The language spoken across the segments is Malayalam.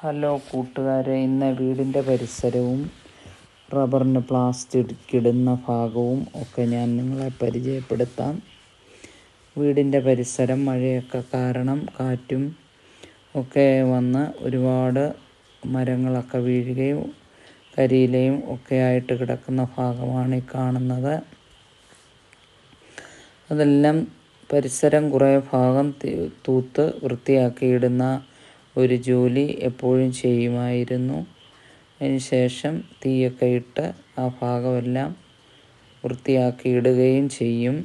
ഹലോ കൂട്ടുകാരെ ഇന്ന് വീടിന്റെ പരിസരവും റബ്ബറിന് പ്ലാസ്റ്റിക് ഇടുന്ന ഭാഗവും ഒക്കെ ഞാൻ നിങ്ങളെ പരിചയപ്പെടുത്താം. വീടിന്റെ പരിസരം മഴയൊക്കെ കാരണം കാറ്റും ഒക്കെ വന്ന് ഒരുപാട് മരങ്ങളൊക്കെ വീഴുകയും കരിയിലയും ഒക്കെ ആയിട്ട് കിടക്കുന്ന ഭാഗമാണ് ഈ കാണുന്നത്. അതെല്ലാം പരിസരം കുറേ ഭാഗം തൂത്ത് വൃത്തിയാക്കിയിടുന്ന ഒരു ജോലി എപ്പോഴും ചെയ്യുമായിരുന്നു. അതിനുശേഷം തീയൊക്കെ ഇട്ട് ആ ഭാഗമെല്ലാം വൃത്തിയാക്കി ഇടുകയും ചെയ്യും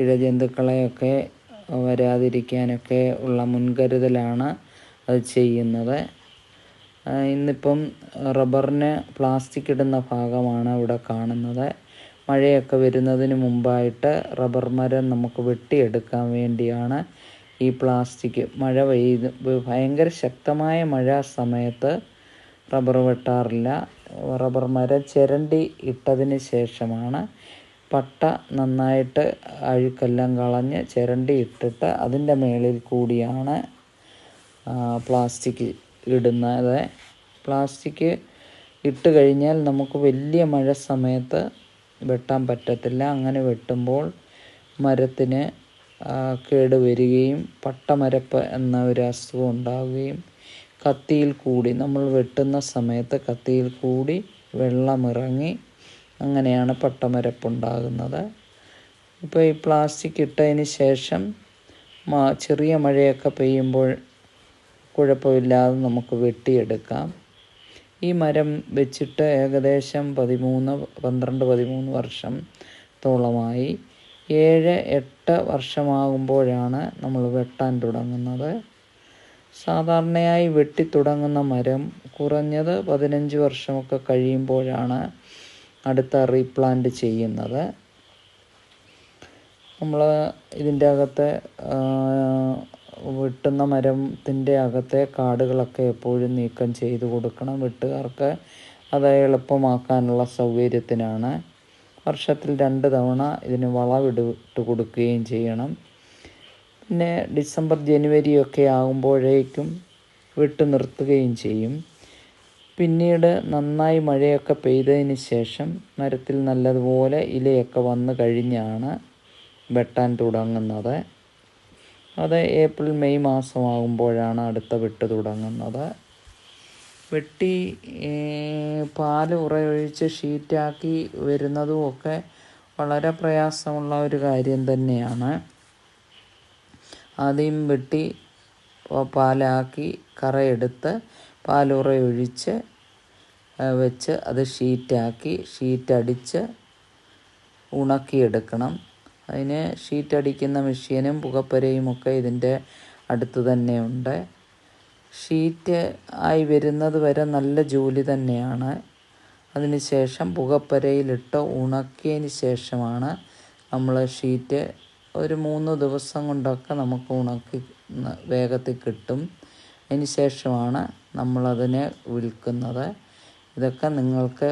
ഇഴജന്തുക്കളെയൊക്കെ വരാതിരിക്കാനൊക്കെ ഉള്ള മുൻകരുതലാണ് അത് ചെയ്യുന്നത്. ഇന്നിപ്പം റബ്ബറിന് പ്ലാസ്റ്റിക് ഇടുന്ന ഭാഗമാണ് ഇവിടെ കാണുന്നത്. മഴയൊക്കെ വരുന്നതിന് മുമ്പായിട്ട് റബ്ബർ മരം നമുക്ക് വെട്ടിയെടുക്കാൻ വേണ്ടിയാണ് ഈ പ്ലാസ്റ്റിക് മഴ പെയ്ത് ഭയങ്കര ശക്തമായ മഴ സമയത്ത് റബ്ബർ വെട്ടാറില്ല. റബ്ബർ മരം ചിരണ്ടി ഇട്ടതിന് ശേഷമാണ് പട്ട നന്നായിട്ട് അഴുക്കെല്ലാം കളഞ്ഞ് ചിരണ്ടി ഇട്ടിട്ട് അതിന്റെ മേളിൽ കൂടിയാണ് പ്ലാസ്റ്റിക് ഇടുന്നത്. പ്ലാസ്റ്റിക് ഇട്ട് കഴിഞ്ഞാൽ നമുക്ക് വലിയ മഴ സമയത്ത് വെട്ടാൻ പറ്റത്തില്ല. അങ്ങനെ വെട്ടുമ്പോൾ മരത്തിന് കേട് വരികയും പട്ടമരപ്പ് എന്ന ഒരു അസുഖം ഉണ്ടാവുകയും കത്തിയിൽ കൂടി നമ്മൾ വെട്ടുന്ന സമയത്ത് കത്തിയിൽ കൂടി വെള്ളമിറങ്ങി അങ്ങനെയാണ് പട്ടമരപ്പുണ്ടാകുന്നത് ഇപ്പോൾ ഈ പ്ലാസ്റ്റിക് ഇട്ടതിന് ശേഷം ചെറിയ മഴയൊക്കെ പെയ്യുമ്പോൾ കുഴപ്പമില്ലാതെ നമുക്ക് വെട്ടിയെടുക്കാം. ഈ മരം വെച്ചിട്ട് ഏകദേശം പതിമൂന്ന് പന്ത്രണ്ട് പതിമൂന്ന് വർഷം തോളമായി ഏഴ് എട്ട് വർഷമാകുമ്പോഴാണ് നമ്മൾ വെട്ടാൻ തുടങ്ങുന്നത്. സാധാരണയായി വെട്ടി തുടങ്ങുന്ന മരം കുറഞ്ഞത് പതിനഞ്ച് വർഷമൊക്കെ കഴിയുമ്പോഴാണ് അടുത്ത റീപ്ലാന്റ് ചെയ്യുന്നത്. നമ്മൾ ഇതിന്റെ അകത്തെ വെട്ടുന്ന മരത്തിന്റെ അകത്തെ കാടുകളൊക്കെ എപ്പോഴും നീക്കം ചെയ്ത് കൊടുക്കണം. വെട്ടുകാർക്ക് അത് എളുപ്പമാക്കാനുള്ള സൗകര്യത്തിനാണ്. വർഷത്തിൽ രണ്ട് തവണ ഇതിന് വളവിട്ട് കൊടുക്കുകയും ചെയ്യണം. പിന്നെ ഡിസംബർ ജനുവരി ഒക്കെ ആകുമ്പോഴേക്കും വിട്ടു നിർത്തുകയും ചെയ്യും. പിന്നീട് നന്നായി മഴയൊക്കെ പെയ്തതിന് ശേഷം മരത്തിൽ നല്ലതുപോലെ ഇലയൊക്കെ വന്നു കഴിഞ്ഞാണ് വെട്ടാൻ തുടങ്ങുന്നത്. അത് ഏപ്രിൽ മെയ് മാസമാകുമ്പോഴാണ് അടുത്ത വെട്ട് തുടങ്ങുന്നത്. വെട്ടി പാൽ ഉറയൊഴിച്ച് ഷീറ്റാക്കി വരുന്നതും ഒക്കെ വളരെ പ്രയാസമുള്ള ഒരു കാര്യം തന്നെയാണ്. ആദ്യം വെട്ടി പാലാക്കി കറയെടുത്ത് പാലുറയൊഴിച്ച് വെച്ച് അത് ഷീറ്റാക്കി ഷീറ്റടിച്ച് ഉണക്കിയെടുക്കണം. അതിന് ഷീറ്റടിക്കുന്ന മെഷീനും പുകപ്പരയും ഒക്കെ ഇതിന്റെ അടുത്ത് തന്നെ ഉണ്ട്. ഷീറ്റ് ആയി വരുന്നത് വരെ നല്ല ജോലി തന്നെയാണ്. അതിനുശേഷം പുകപ്പരയിലിട്ട് ഉണക്കിയതിന് ശേഷമാണ് നമ്മൾ ഷീറ്റ് ഒരു മൂന്ന് ദിവസം കൊണ്ടൊക്കെ നമുക്ക് ഉണക്കി വേഗത്തിൽ കിട്ടും. അതിന് ശേഷമാണ് നമ്മളതിനെ വിൽക്കുന്നത്. ഇതൊക്കെ നിങ്ങൾക്ക്